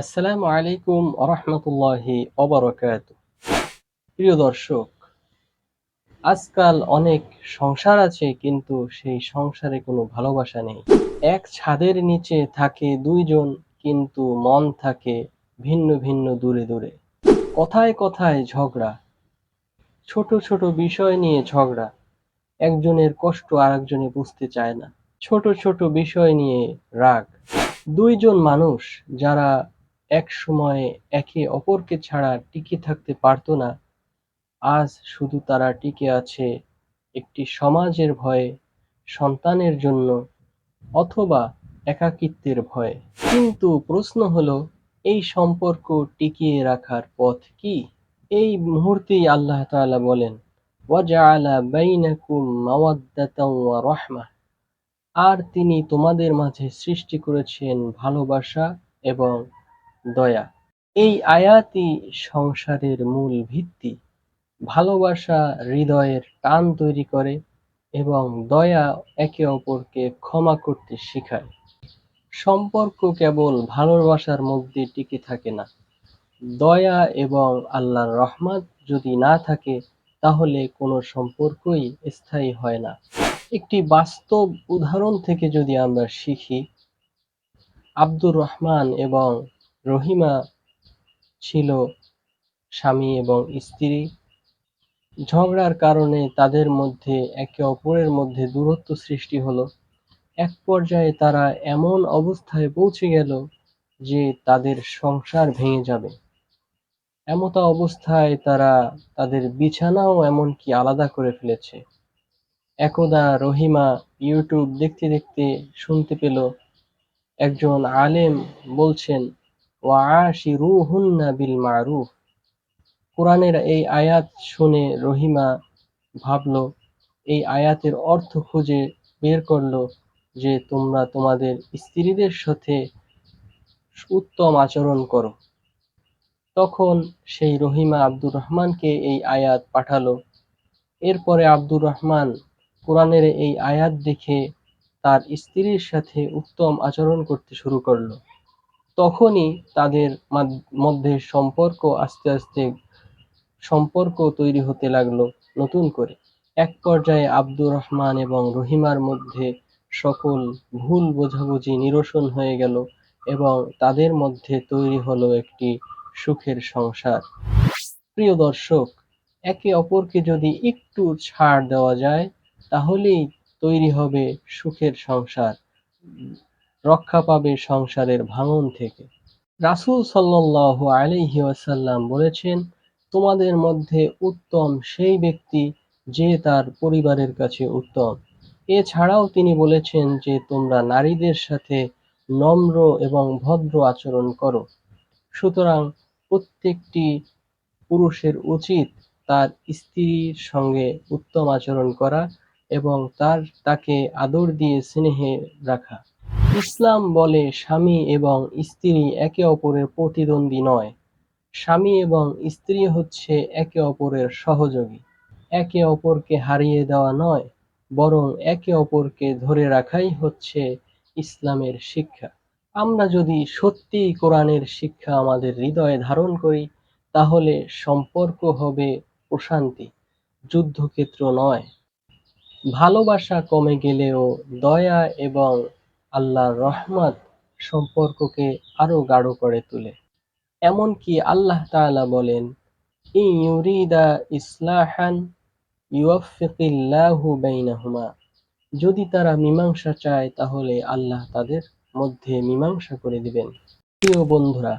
আসসালামু আলাইকুম আরহামতুল্লাহি অবরকাত প্রিয় দর্শক, আজকাল অনেক সংসার আছে কিন্তু সেই সংসারে কোনো ভালোবাসা নেই। এক ছাদের নিচে থাকে দুইজন কিন্তু মন থাকে ভিন্ন ভিন্ন দূরে দূরে। কথায় কথায় ঝগড়া, ছোট ছোট বিষয় নিয়ে ঝগড়া, একজনের কষ্ট আরেকজনে বুঝতে চায় না। ছোট ছোট বিষয় নিয়ে রাগ। দুইজন মানুষ যারা এক সময়ে একে অপরকে ছাড়া টিকে থাকতে পারত না। আজ শুধু তারা টিকে আছে একটি সমাজের ভয়ে, সন্তানের জন্য অথবা একাকিত্বের ভয়ে। কিন্তু প্রশ্ন হলো, এই সম্পর্ক টিকিয়ে রাখার পথ কি? এই মুহূর্তেই আল্লাহ তাআলা বলেন বাইনাকুম মাওয়াদ্দাতাও ওয়া রাহমাহ। আর তিনি তোমাদের মাঝে সৃষ্টি করেছেন ভালোবাসা এবং দয়া। এই আয়াতই সংসারের মূল ভিত্তি। ভালোবাসা হৃদয়ের টান তৈরি করে এবং দয়া একে অপরকে ক্ষমা করতে শেখায়। সম্পর্ক কেবল ভালোবাসার মধ্যে টিকে থাকে না। দয়া এবং আল্লাহর রহমত যদি না থাকে, তাহলে কোনো সম্পর্কই স্থায়ী হয় না। একটি বাস্তব উদাহরণ থেকে যদি আমরা শিখি, আব্দুর রহমান এবং রহিমা ছিল স্বামী এবং স্ত্রী। ঝগড়ার কারণে তাদের মধ্যে একে অপরের মধ্যে দূরত্ব সৃষ্টি হলো। এক পর্যায়ে তারা এমন অবস্থায় পৌঁছে গেল যে তাদের সংসার ভেঙে যাবে। এমতা অবস্থায় তারা তাদের বিছানাও এমনকি আলাদা করে ফেলেছে। একদা রহিমা ইউটিউব দেখতে দেখতে শুনতে পেল, একজন আলেম বলছেন কোরআনের এই আয়াত শুনে রহিমা ভাবল, এই আয়াতের অর্থ খুঁজে বের করল যে তোমরা তোমাদের স্ত্রীদের সাথে উত্তম আচরণ করো। তখন সেই রহিমা আব্দুর রহমানকে এই আয়াত পাঠালো। এরপরে আব্দুর রহমান কোরআনের এই আয়াত দেখে তার স্ত্রীর সাথে উত্তম আচরণ করতে শুরু করল। তখনই তাদের মধ্যে সম্পর্ক আস্তে আস্তে সম্পর্ক তৈরি হতে লাগল নতুন করে। এক পর্যায়ে আব্দুর রহমান এবং রহিমার মধ্যে সকল ভুল বোঝাবুঝি নিরসন হয়ে গেল এবং তাদের মধ্যে তৈরি হলো একটি সুখের সংসার। প্রিয় দর্শক, একে অপরকে যদি একটু ছাড় দেওয়া যায়, তাহলেই তৈরি হবে সুখের সংসার। রক্ষা পাবে সংসারের ভাঙন থেকে। রাসূল সাল্লাল্লাহু আলাইহি ওয়াসাল্লাম বলেছেন, তোমাদের মধ্যে উত্তম সেই ব্যক্তি যে তার পরিবারের কাছে উত্তম। এছাড়াও তিনি বলেছেন যে, তোমরা নারীদের সাথে নম্র এবং ভদ্র আচরণ করো। সুতরাং প্রত্যেকটি পুরুষের উচিত তার স্ত্রীর সঙ্গে উত্তম আচরণ করা এবং তার, তাকে আদর দিয়ে স্নেহে রাখা। ইসলাম বলে স্বামী এবং স্ত্রী একে অপরের প্রতিদ্বন্দ্বী নয়। স্বামী এবং স্ত্রী হচ্ছে একে অপরের সহযোগী। একে অপরকে হারিয়ে দেওয়া নয়, বরং একে অপরকে ধরে রাখাই হচ্ছে ইসলামের শিক্ষা। আমরা যদি সত্যিই কোরআনের শিক্ষা আমাদের হৃদয়ে ধারণ করি, তাহলে সম্পর্ক হবে প্রশান্তি, যুদ্ধক্ষেত্র নয়। ভালোবাসা কমে গেলেও দয়া এবং আল্লাহর রহমত সম্পর্ককে আরও গাঢ় করে তোলে। এমনকি আল্লাহ তাআলা বলেন ইউরিদা ইসলাহান বাইনাহুমা। যদি তারা মীমাংসা চায়, তাহলে আল্লাহ তাদের মধ্যে মীমাংসা করে দিবেন। প্রিয় বন্ধুরা,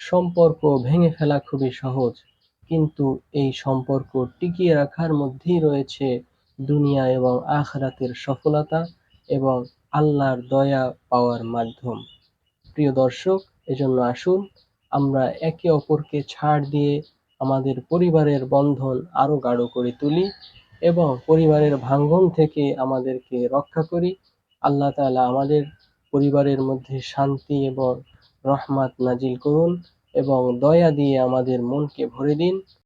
সম্পর্ক ভেঙে ফেলা খুবই সহজ, কিন্তু এই সম্পর্ক টিকিয়ে রাখার মধ্যেই রয়েছে দুনিয়া এবং আখরাতের সফলতা এবং আল্লাহর দয়া পাওয়ার মাধ্যম। প্রিয় দর্শক, এজন্য আসুন, আমরা একে অপরকে ছাড় দিয়ে আমাদের পরিবারের বন্ধন আরও গাঢ় করে তুলি এবং পরিবারের ভাঙ্গন থেকে আমাদেরকে রক্ষা করি। আল্লাহ তালা আমাদের পরিবারের মধ্যে শান্তি এবং রহমত নাজিল করুন এবং দয়া দিয়ে আমাদের মনকে ভরে দিন।